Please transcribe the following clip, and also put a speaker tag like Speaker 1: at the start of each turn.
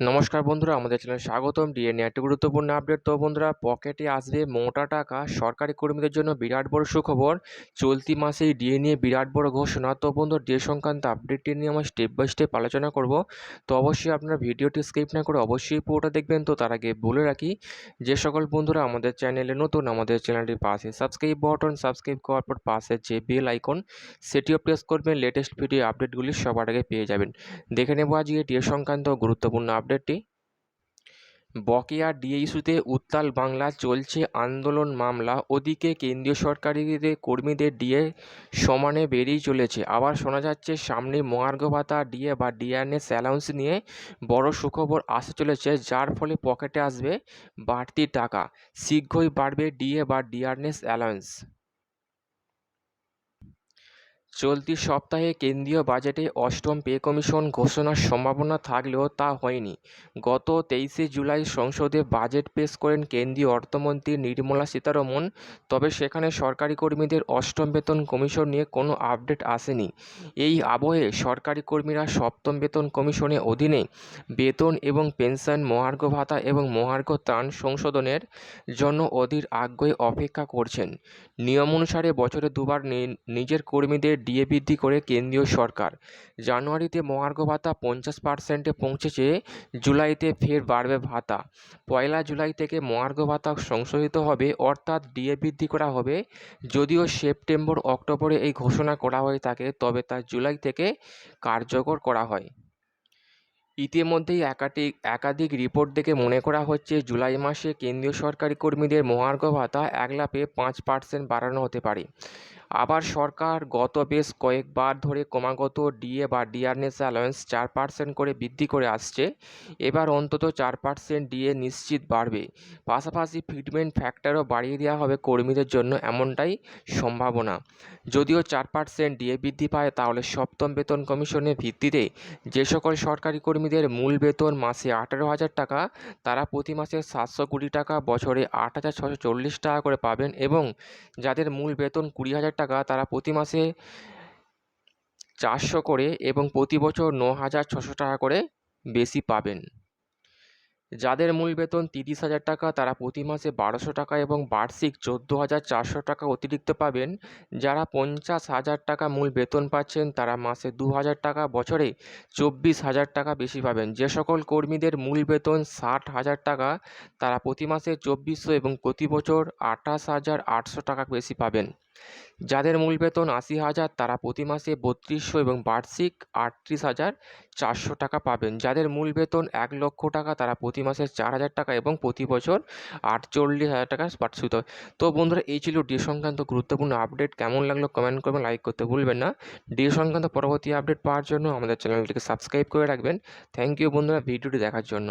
Speaker 1: নমস্কার বন্ধুরা, আমাদের চ্যানেলে স্বাগতম। ডিএনএ একটি গুরুত্বপূর্ণ আপডেট তো বন্ধুরা, পকেটে আসবে মোটা টাকা, সরকারি কর্মীদের জন্য বিরাট বড় সুখবর। চলতি মাসেই ডিএ নিয়ে বিরাট বড় ঘোষণা। তো বন্ধুরা ডিএ সংক্রান্ত আপডেটটি নিয়ে আমরা স্টেপ বাই স্টেপ আলোচনা করব, তো অবশ্যই আপনারা ভিডিওটি স্কিপ না করে অবশ্যই পুরোটা দেখবেন। তো তার আগে বলে রাখি, যে সকল বন্ধুরা আমাদের চ্যানেলে নতুন, আমাদের চ্যানেলটির পাশে সাবস্ক্রাইব বটন সাবস্ক্রাইব করার পর পাশে যে বেল আইকন সেটিও প্রেস করবেন। লেটেস্ট ভিডিও আপডেটগুলি সবার আগে পেয়ে যাবেন। দেখে নেব আজকে ডিএ সংক্রান্ত গুরুত্বপূর্ণ আপডেটটি? বকেয়া ডিএ ইস্যুতে উত্তাল বাংলা, চলছে আন্দোলন মামলা। ওদিকে কেন্দ্রীয় সরকারিদের কর্মীদের ডিএ সমানে বেড়েই চলেছে। আবার শোনা যাচ্ছে, সামনে মহার্ঘ ভাতা ডিএ বা ডিআরএস অ্যালাউন্স নিয়ে বড় সুখবর আসতে চলেছে, যার ফলে পকেটে আসবে বাড়তি টাকা। শীঘ্রই বাড়বে ডিএ বা ডিআরএস অ্যালাউন্স। চলতি সপ্তাহে কেন্দ্রীয় বাজেটে অষ্টম পে কমিশন ঘোষণার সম্ভাবনা থাকলেও তা হয়নি। গত তেইশে জুলাই সংসদে বাজেট পেশ করেন কেন্দ্রীয় অর্থমন্ত্রী নির্মলা সীতারমন তবে সেখানে সরকারি কর্মীদের অষ্টম বেতন কমিশন নিয়ে কোনো আপডেট আসেনি। এই আবহে সরকারি কর্মীরা সপ্তম বেতন কমিশনের অধীনে বেতন এবং পেনশন, মহার্ঘ ভাতা এবং মহার্ঘ ত্রাণ সংশোধনের জন্য অধীর আগ্রহে অপেক্ষা করছেন। নিয়ম অনুসারে বছরে দুবার নিজের কর্মীদের ডিএ বৃদ্ধি করে কেন্দ্রীয় সরকার। জানুয়ারিতে মহার্ঘ ভাতা পঞ্চাশ পার্সেন্টে পৌঁছেছে, জুলাইতে ফের বাড়বে ভাতা। পয়লা জুলাই থেকে মহার্ঘ ভাতা সংশোধিত হবে, অর্থাৎ ডিএ বৃদ্ধি করা হবে। যদিও সেপ্টেম্বর, অক্টোবরে এই ঘোষণা করা হয়ে থাকে, তবে তা জুলাই থেকে কার্যকর করা হয়। ইতিমধ্যেই একাধিক একাধিক রিপোর্ট দেখে মনে করা হচ্ছে, জুলাই মাসে কেন্দ্রীয় সরকারি কর্মীদের মহার্ঘ ভাতা এক লাফে পাঁচ পার্সেন্ট বাড়ানো হতে পারে। আবার সরকার গত বেশ কয়েকবার ধরে ক্রমাগত ডিএ বা ডিআরএস অ্যালায়েন্স চার পার্সেন্ট করে বৃদ্ধি করে আসছে। এবার অন্তত চার পার্সেন্ট ডিএ নিশ্চিত বাড়বে। পাশাপাশি ফিটমেন্ট ফ্যাক্টরও বাড়িয়ে দেওয়া হবে কর্মীদের জন্য এমনটাই সম্ভাবনা। যদিও চার পার্সেন্ট ডিএ বৃদ্ধি পায়, তাহলে সপ্তম বেতন কমিশনের ভিত্তিতে যে সকল সরকারি কর্মীদের মূল বেতন মাসে আঠারো হাজার টাকা, তারা প্রতি মাসে সাতশো কুড়ি টাকা, বছরে আট হাজার ছশো চল্লিশ টাকা করে পাবেন এবং যাদের মূল বেতন কুড়ি হাজার টাকা তারা প্রতি মাসে চারশো করে এবং প্রতি বছর ন হাজার ছশো টাকা করে বেশি পাবেন। যাদের মূল বেতন তিরিশ হাজার টাকা, তারা প্রতি মাসে বারোশো টাকা এবং বার্ষিক চোদ্দ হাজার চারশো টাকা অতিরিক্ত পাবেন। যারা পঞ্চাশ হাজার টাকা মূল বেতন পাচ্ছেন, তারা মাসে দু হাজার টাকা, বছরে চব্বিশ হাজার টাকা বেশি পাবেন। যে সকল কর্মীদের মূল বেতন ষাট হাজার টাকা, তারা প্রতি মাসে চব্বিশশো এবং প্রতি বছর আঠাশ হাজার আটশো টাকা বেশি পাবেন। যাদের মূল বেতন আশি হাজার, তারা প্রতি মাসে বত্রিশশো এবং বার্ষিক আটত্রিশ হাজার চারশো টাকা পাবেন। যাদের মূল বেতন এক লক্ষ টাকা, তারা প্রতি মাসে চার হাজার টাকা এবং প্রতি বছর আটচল্লিশ হাজার টাকা বার্ষিক তো বন্ধুরা, এই ছিল ডি সংক্রান্ত গুরুত্বপূর্ণ আপডেট। কেমন লাগল কমেন্ট করবেন, লাইক করতে ভুলবেন না। ডি সংক্রান্ত পরবর্তী আপডেট পাওয়ার জন্য আমাদের চ্যানেলটিকে সাবস্ক্রাইব করে রাখবেন। থ্যাংক ইউ বন্ধুরা, ভিডিওটি দেখার জন্য।